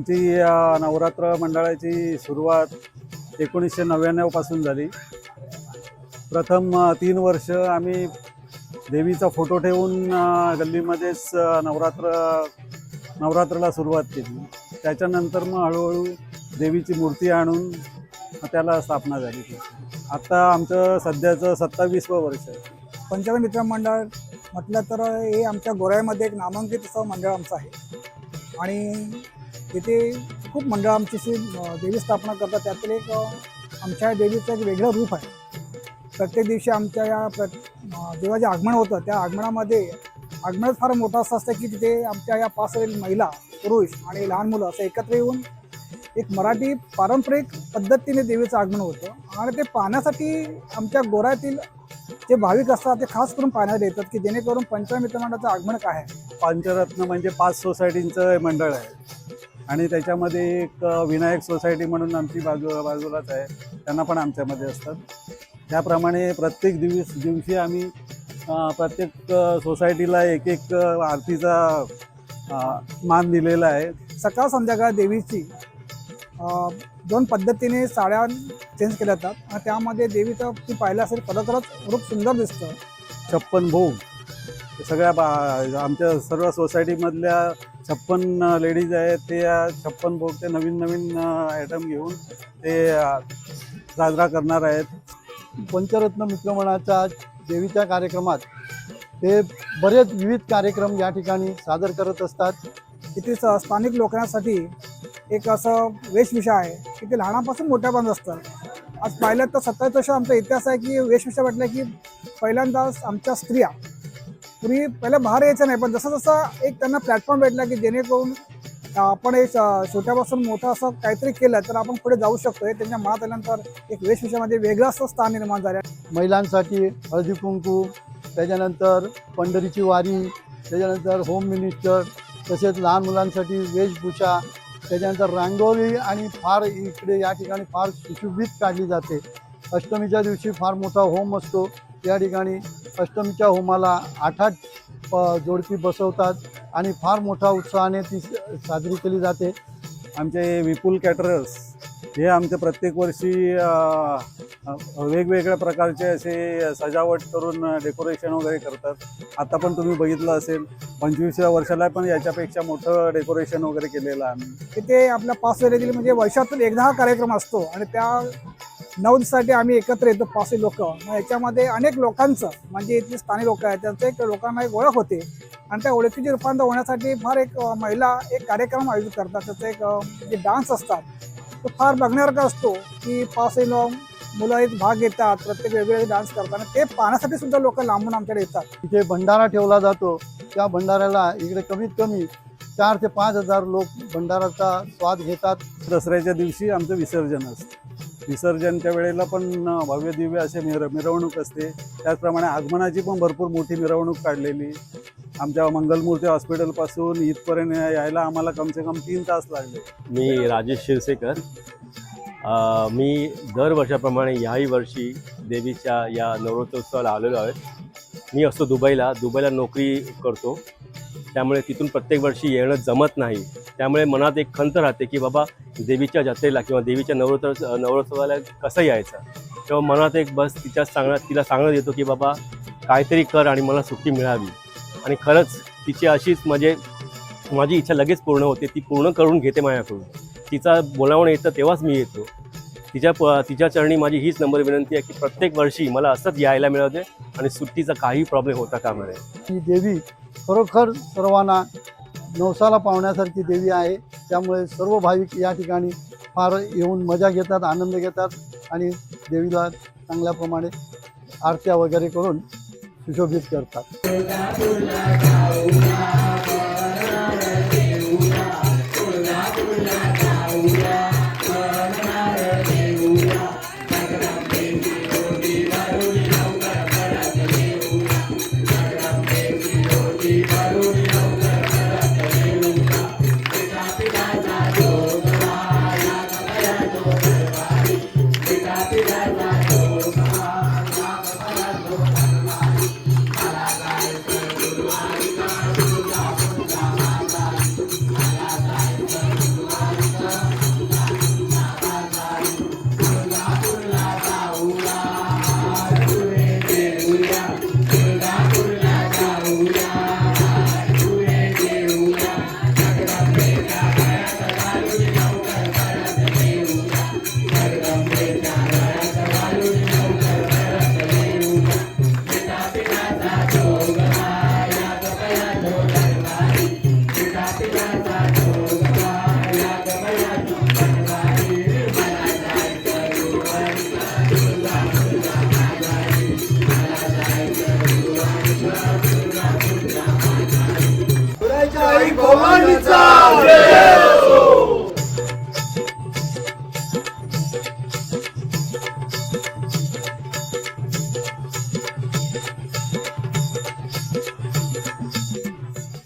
आमची नवरात्र मंडळाची सुरुवात एकोणीसशे नव्याण्णवपासून झाली. प्रथम तीन वर्ष आम्ही देवीचा फोटो ठेवून गल्लीमध्येच नवरात्र नवरात्राला सुरुवात केली. त्याच्यानंतर मग हळूहळू देवीची मूर्ती आणून त्याला स्थापना झाली. आत्ता आमचं सध्याचं सत्तावीसवं वर्ष आहे. पंचायत मित्र मंडळ म्हटलं तर हे आमच्या गोऱ्यामध्ये एक नामांकित असं मंडळ आमचं आहे. आणि तिथे खूप मंडळ आमची देवी स्थापना करतात. त्यातील एक आमच्या देवीचं एक वेगळं रूप आहे. प्रत्येक दिवशी आमच्या या प्र देवाचे जेव्हा जे आगमन होतं त्या आगमनामध्ये आगमनच फार मोठं असं असतं की तिथे आमच्या या पाच महिला पुरुष आणि लहान मुलं असं एकत्र येऊन एक मराठी पारंपरिक पद्धतीने देवीचं आगमन होतं. आणि ते पाहण्यासाठी आमच्या गोऱ्यातील जे भाविक असतात ते खास करून पाहण्यात येतात की जेणेकरून पंचायत मित्रमंडळाचं आगमन काय आहे. पांचरत्न म्हणजे पाच सोसायटींचं मंडळ आहे. आणि त्याच्यामध्ये एक विनायक सोसायटी म्हणून आमची बाजू बाजूलाच आहे. त्यांना पण आमच्यामध्ये असतात. त्याप्रमाणे प्रत्येक दिवस दिवशी आम्ही प्रत्येक सोसायटीला एक एक आरतीचा मान दिलेला आहे. सकाळ संध्याकाळ देवीची दोन पद्धतीने साड्या चेंज केल्या जातात. आणि त्यामध्ये देवीचं ती पाहिलं असेल खरोखरच रूप सुंदर दिसतं. छप्पन भोग. सगळ्या बा आमच्या सर्व सोसायटीमधल्या छप्पन लेडीज आहेत ते या छप्पन भोग ते नवीन नवीन आयटम घेऊन ते साजरा करणार आहेत. पंचरत्न मित्रमणाच्या देवीच्या कार्यक्रमात ते बरेच विविध कार्यक्रम या ठिकाणी सादर करत असतात. इथे स- स्थानिक लोकांसाठी एक असं वेशभूषा आहे की ते लहानापासून मोठ्यापर्यंत असतं. आज पाहिलं तर सत्तावीस वर्ष आमचा इतिहास आहे की वेशभूषा म्हटलं की पहिल्यांदाच आमच्या स्त्रिया तुम्ही पहिला बाहेर यायचं नाही पण जसं जसं एक त्यांना प्लॅटफॉर्म भेटला की जेणेकरून आपण एक छोट्यापासून मोठं असं काहीतरी केलं तर आपण पुढे जाऊ शकतो हे त्यांच्या मनात आल्यानंतर एक वेशभूषामध्ये वेगळं असं स्थान निर्माण झालं. महिलांसाठी हळदी कुंकू त्याच्यानंतर पंढरीची वारी त्याच्यानंतर होम मिनिस्टर तसेच लहान मुलांसाठी वेशभूषा त्याच्यानंतर रांगोळी आणि फार इकडे या ठिकाणी फार सुशोभित काढली जाते. अष्टमीच्या दिवशी फार मोठा होम असतो. या ठिकाणी अष्टमीच्या होमाला आठ आठ प- जोडपी बसवतात आणि फार मोठा उत्साहाने ती साजरी केली जाते. आमचे विपुल कॅटरर्स हे आमचे प्रत्येक वर्षी वेगवेगळ्या प्रकारचे असे सजावट करून डेकोरेशन वगैरे करतात. आता पण तुम्ही बघितलं असेल पंचवीसव्या वर्षाला पण याच्यापेक्षा मोठं डेकोरेशन वगैरे केलेलं आम्ही. तिथे आपल्या पाच वेळेतील म्हणजे वर्षातून एकदा हा कार्यक्रम असतो आणि त्या नऊ दिवसासाठी आम्ही एकत्र येतो पाचशे लोक. मग याच्यामध्ये अनेक लोकांचं म्हणजे इथले स्थानिक लोक आहेत त्यांचं एक लोकांना एक ओळख होते. आणि त्या ओळखीची रूपांतर होण्यासाठी फार एक महिला एक कार्यक्रम आयोजित करतात. त्याचं एक जे डान्स असतात तो फार बघण्यासारखा असतो की पाचशे लोक मुलं एक भाग घेतात प्रत्येक वेगवेगळे डान्स करतात आणि ते पाहण्यासाठी सुद्धा लोक लांबून आमच्याकडे येतात. इथे भंडारा ठेवला जातो. त्या भंडाऱ्याला इकडे कमीत कमी चार ते पाच हजार लोक भंडाराचा स्वाद घेतात. दसऱ्याच्या दिवशी आमचं विसर्जन असतं. विसर्जनच्या वेळेला पण भव्य दिव्य असे मिर मिरवणूक असते. त्याचप्रमाणे आगमनाची पण भरपूर मोठी मिरवणूक काढलेली. आमच्या मंगलमूर्ती हॉस्पिटलपासून इथपर्यंत यायला आम्हाला कमसे कम तीन तास लागले. मी राजेश शिरसेकर. मी दर वर्षाप्रमाणे याही वर्षी देवीच्या या नवरात्रोत्सवाला आलेलो आहे. मी असतो दुबईला. दुबईला नोकरी करतो. त्यामुळे तिथून प्रत्येक वर्षी येणं जमत नाही. त्यामुळे मनात एक खंत राहते की बाबा देवीच्या जत्रेला किंवा देवीच्या नवरात्र नवरोत्सवाला कसं यायचं? तेव्हा मनात एक बस तिच्या सांगण्यात तिला सांगण्यात येतो की बाबा काहीतरी कर आणि मला सुट्टी मिळावी. आणि खरंच तिची अशीच म्हणजे माझी इच्छा लगेच पूर्ण होते. ती पूर्ण करून घेते माझ्याकडून. तिचा बोलावणं येतं तेव्हाच मी येतो. तिच्या प तिच्या चरणी माझी हीच नंबर विनंती आहे की प्रत्येक वर्षी मला असंच यायला मिळवते आणि सुट्टीचा काही प्रॉब्लेम होता कामा नये. ही देवी खरोखर सर्वांना नवसाला पावण्यासारखी देवी आहे. त्यामुळे सर्व भाविक या ठिकाणी फार येऊन मजा घेतात आनंद घेतात आणि देवीला चांगल्याप्रमाणे आरत्या वगैरे करून सुशोभित करतात.